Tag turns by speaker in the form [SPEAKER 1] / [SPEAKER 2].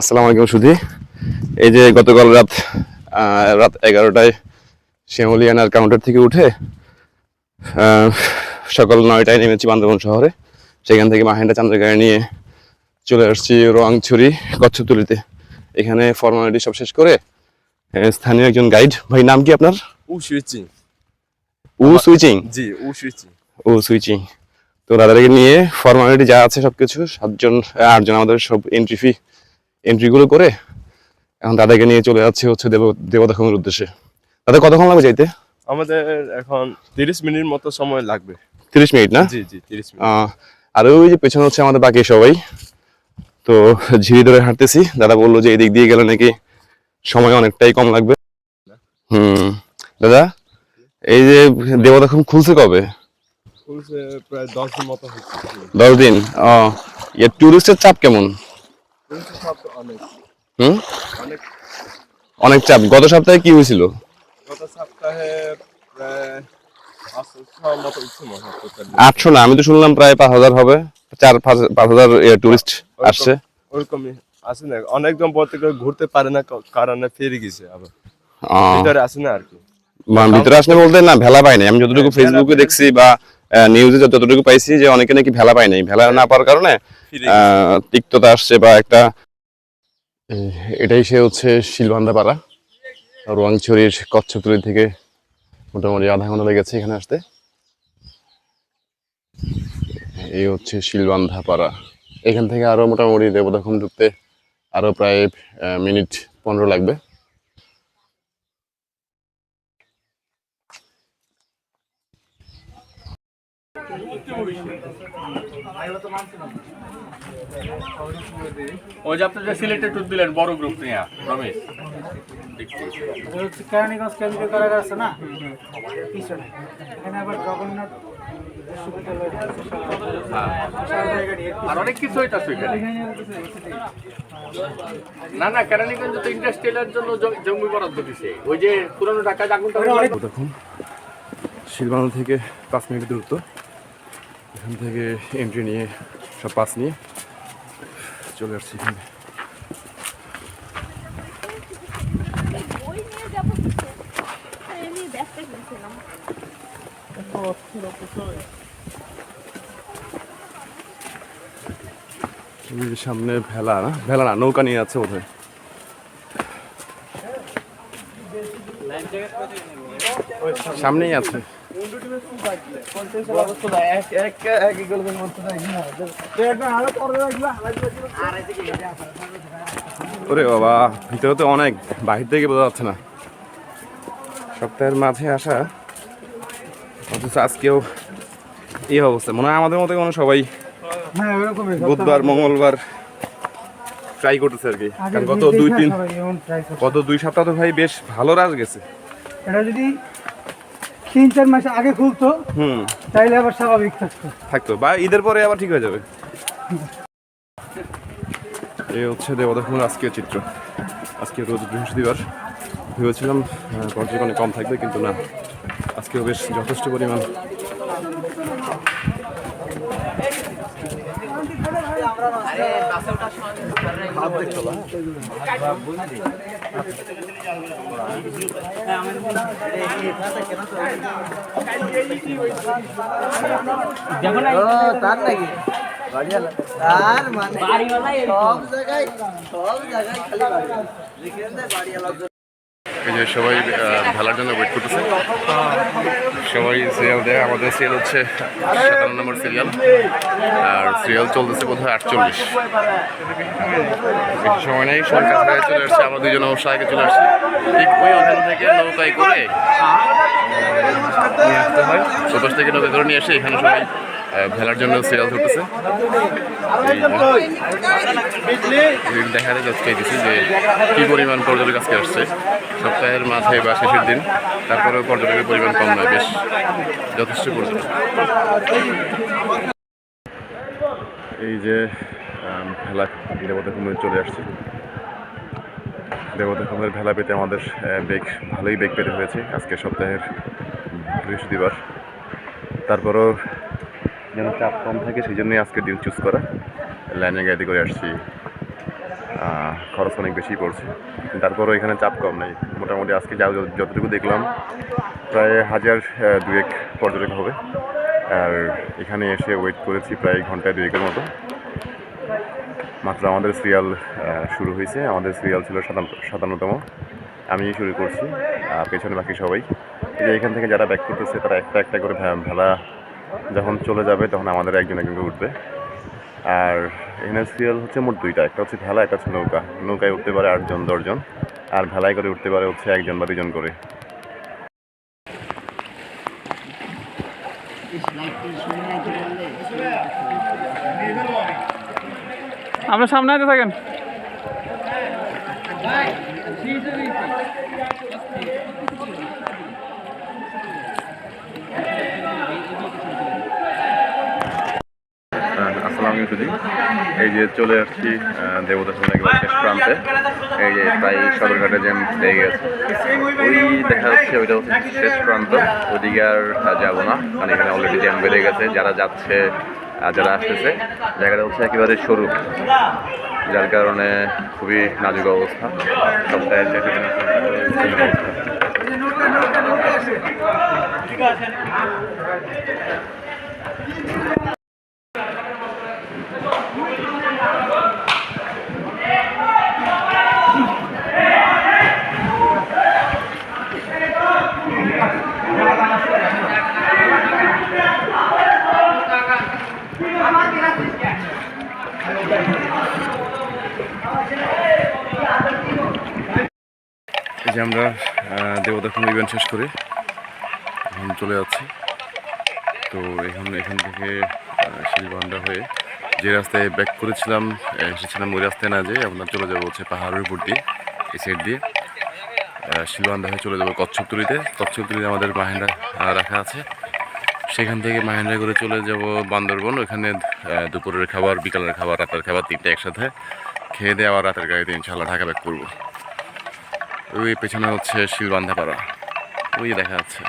[SPEAKER 1] আসসালামু আলাইকুম সুধি। এই যে গতকাল রাত রাত এগারোটায় শ্যামলিয়ানার কাউন্টার থেকে উঠে সকাল নয়টায় নেমেছি বান্দরবন শহরে। সেখান থেকে মাহেন্দ্রা চান্দ্রগাড়ি নিয়ে চলে আসছি রোয়াংছড়ি কচ্ছতুলিতে এখানে ফর্মালিটি সব শেষ করে স্থানীয় একজন গাইড ভাই নাম কি আপনার?
[SPEAKER 2] উ সুইচিং।
[SPEAKER 1] উ সুইচিং?
[SPEAKER 2] জি উ সুইচিং।
[SPEAKER 1] উ সুইচিং। তো দাদাকে নিয়ে ফর্মালিটি যা আছে সব কিছু সাতজন আটজন আমাদের সব এন্ট্রি ফি এন্ট্রিগুলো করে এখন দাদাকে নিয়ে চলে যাচ্ছে হচ্ছে দেব দেবদাখমের উদ্দেশ্যে। দাদা কতক্ষণ লাগবে যাইতে?
[SPEAKER 2] আমাদের এখন তিরিশ মিনিট মতো সময় লাগবে।
[SPEAKER 1] তিরিশ মিনিট না?
[SPEAKER 2] জি জি তিরিশ মিনিট।
[SPEAKER 1] আর ওই যে পেছনে হচ্ছে আমাদের বাকি সবাই। তো ঝিরি ধরে হাঁটতেছি। দাদা বলল যে এদিক দিয়ে গেলে নাকি সময় অনেকটাই কম লাগবে। হুম দাদা এই যে দেবদাখম খুলছে কবে?
[SPEAKER 2] খুলছে প্রায় দশ দিন মতো
[SPEAKER 1] দশ দিন। ও ইয়ে টুরিস্টের চাপ কেমন
[SPEAKER 2] খুলছে সব তো অনেক
[SPEAKER 1] হুম?
[SPEAKER 2] অনেক
[SPEAKER 1] চাপ। গত সপ্তাহে কি হয়েছিল?
[SPEAKER 2] গত সপ্তাহে হয়
[SPEAKER 1] আটশো না আমি তো শুনলাম প্রায় পাঁচ হাজার হবে। চার পাঁচ হাজার টুরিস্ট আসছে।
[SPEAKER 2] ওরকমই আছে না অনেকজন বলতে ঘুরতে পারে না কারণে ফিরে গেছে আবার। ভিতরে আসে না আর কি।
[SPEAKER 1] ভিতরে আসলে বলতে না ভেলা পাই নাই। আমি যতটুকু
[SPEAKER 2] হ্যাঁ,
[SPEAKER 1] ফেসবুকে দেখছি বা নিউজে যতটুকু পাইছি যে অনেকে নাকি ভেলা পাই নাই। ভেলা না পাওয়ার কারণে তিক্ততা আসছে বা একটা এটাই সে হচ্ছে শিলবান্ধা পাড়া রোয়াংছড়ির কচ্ছপতলি থেকে মোটামুটি আধা ঘণ্টা লেগেছে এখানে আসতে। এই হচ্ছে শিলবান্ধা পাড়া এখান থেকে আরও মোটামুটি দেবদাখম ঢুকতে আরও প্রায় মিনিট পনেরো লাগবে।
[SPEAKER 3] ওই যে আপনি যে সিলেটে ট্যুর দিলেন বড় গ্রুপ নিয়ে রমেশ।
[SPEAKER 4] কেরানীগঞ্জ কেন্দ্রীয় কারাগার আছে না? পিছনে। এখানে আবার জগন্নাথ।
[SPEAKER 3] আর অনেক কিছু হইতাছে এখানে না না কেরানীগঞ্জ তো ইন্ডাস্ট্রিয়ালের জন্য জ- জমি বরাদ্দ দিছে। ওই যে পুরানো ঢাকা আগুনটা
[SPEAKER 1] দেখুন শিলবান্ধা থেকে পাঁচ মিনিট দূরত্ব। এখান থেকে এন্ট্রি নিয়ে, সব পাস নিয়ে চলে আসছি এখানে। সামনে ভেলা না? ভেলা না, নৌকা নিয়ে আছে বোধহয়। সামনেই আছে। ওরে বাবা ভিতরে তো অনেক বাহির থেকে বোঝা যাচ্ছে না। সপ্তাহের মাঝে আসা অথচ আজকেও এই অবস্থা। মনে হয় আমাদের মতো কোনো সবাই
[SPEAKER 4] হ্যাঁ
[SPEAKER 1] বুধবার মঙ্গলবার ট্রাই করতেছে আর কি। কারণ গত দুই তিন। গত দুই সপ্তাহ তো ভাই বেশ ভালো রাজ গেছে।
[SPEAKER 4] এটা যদি তিন চার মাস আগে খুলতো
[SPEAKER 1] হুম।
[SPEAKER 4] তাইলে আবার স্বাভাবিক থাকতো।
[SPEAKER 1] থাকতো। বা ঈদের পরে আবার ঠিক হয়ে যাবে। এই হচ্ছে দেবদাখুর আজকের চিত্র। আজকে রোজ বৃহস্পতিবার। ভেবেছিলাম পর্যটক অনেক কম থাকবে কিন্তু না। আজকেও বেশ যথেষ্ট পরিমাণ। তার নাকি তার মানে সব জায়গায় সব জায়গায় খালি এই যে সবাই ভেলার জন্য ওয়েট করতেছে। সবাই সিরিয়াল দেয়। আমাদের সিরিয়াল হচ্ছে সাতান্ন নম্বর সিরিয়াল আর সিরিয়াল চলতেছে বোধ হয় আটচল্লিশ। বেশি সময় নেই। সবাই কাছাকাছি চলে আসছে। আমরা দুজন অবশ্য আগে চলে আসছি। ঠিক ওই ওখান থেকে নৌকায় করে ওপাশ থেকে নৌকা করে নিয়ে এসে এখানে সবাই ভেলার জন্য সিরিয়াল ধরতেছে। দেখা যায় আজকে দিচ্ছি যে কি পরিমাণ পর্যটক আজকে আসছে। সপ্তাহের মাঝে বা শেষের দিন, তারপরেও পর্যটকের পরিমাণ কম নয়, বেশ যথেষ্ট পর্যটক। এই যে ভেলা দেবতা কুমির চলে আসছে। দেবতা কুমির ভেলা পেতে আমাদের বেগ, ভালোই বেগ পেতে হয়েছে আজকে সপ্তাহের বৃহস্পতিবার। তারপরও যেন চাপ কম থাকে, সেই জন্যই আজকে দিন চুজ করা। লাইনে গাড়ি করে আসছি। খরচ অনেক বেশি পড়ছে। তারপরও এখানে চাপ কম নেই। মোটামুটি আজকে যা যতটুকু দেখলাম, প্রায় হাজার দুয়েক পর্যটক হবে। আর এখানে এসে ওয়েট করেছি প্রায় ঘন্টায় দুয়েকের মতো। মাত্র আমাদের সিরিয়াল শুরু হয়েছে। আমাদের সিরিয়াল ছিল সাতান্ন সাতান্নতম। আমি শুরু করছি। পেছনে বাকি সবাই। যে এখান থেকে যারা ব্যাক করতেছে, তারা একটা একটা করে ভেলা যখন চলে যাবে, তখন আমাদের একজন একজন উঠবে। আর এখানে হচ্ছে মোট দুইটা, একটা হচ্ছে ভেলা, একটা হচ্ছে নৌকা। নৌকায় উঠতে পারে আটজন, দশজন। আর ভেলায় করে উঠতে পারে হচ্ছে একজন বা দুজন করে।
[SPEAKER 4] আপনার সামনে আগে থাকেন
[SPEAKER 1] হ্যাঁ, আসসালামু আলাইকুম সুজি এই যে চলে আসছি দেবতা শেষ প্রান্তে। এই যে প্রায় সদরঘাটে জ্যাম লেগে গেছে। ওই দেখা যাচ্ছে ওইটা শেষ প্রান্ত। ওদিকে আর যাব না। কারণ এখানে অলরেডি জ্যাম বেড়ে গেছে। যারা যাচ্ছে যারা আসতেছে, জায়গাটা হচ্ছে একেবারে সরু। যার কারণে খুবই নাজুক অবস্থা। এই যে আমরা আহ, দেবদর্শন ইভেন্ট শেষ করে এখন চলে যাচ্ছি। তো এখন এখান থেকে আহ, শিলবান্ডা হয়ে যে রাস্তায় ব্যাক করেছিলাম এসেছিলাম ওই রাস্তায় না যেয়ে আপনার চলে যাব হচ্ছে পাহাড়ের উপর দিয়ে এই সাইড দিয়ে। আহ, শিলবান্ডা হয়ে চলে যাব কচ্ছপতুলিতে। কচ্ছপতুলিতে আমাদের মাহেন্দ্রা রাখা আছে। সেখান থেকে মাহেন্দ্রা করে চলে যাব বান্দরবন। ওখানে দুপুরের খাবার বিকালের খাবার রাতের খাবার তিনটে একসাথে। খেয়ে দিয়ে আবার রাতের গাড়িতে ইনশাল্লাহ ঢাকা ব্যাক করব। ওই পেছনে হচ্ছে শিলবান্ধা পাড়া ওই দেখা যাচ্ছে।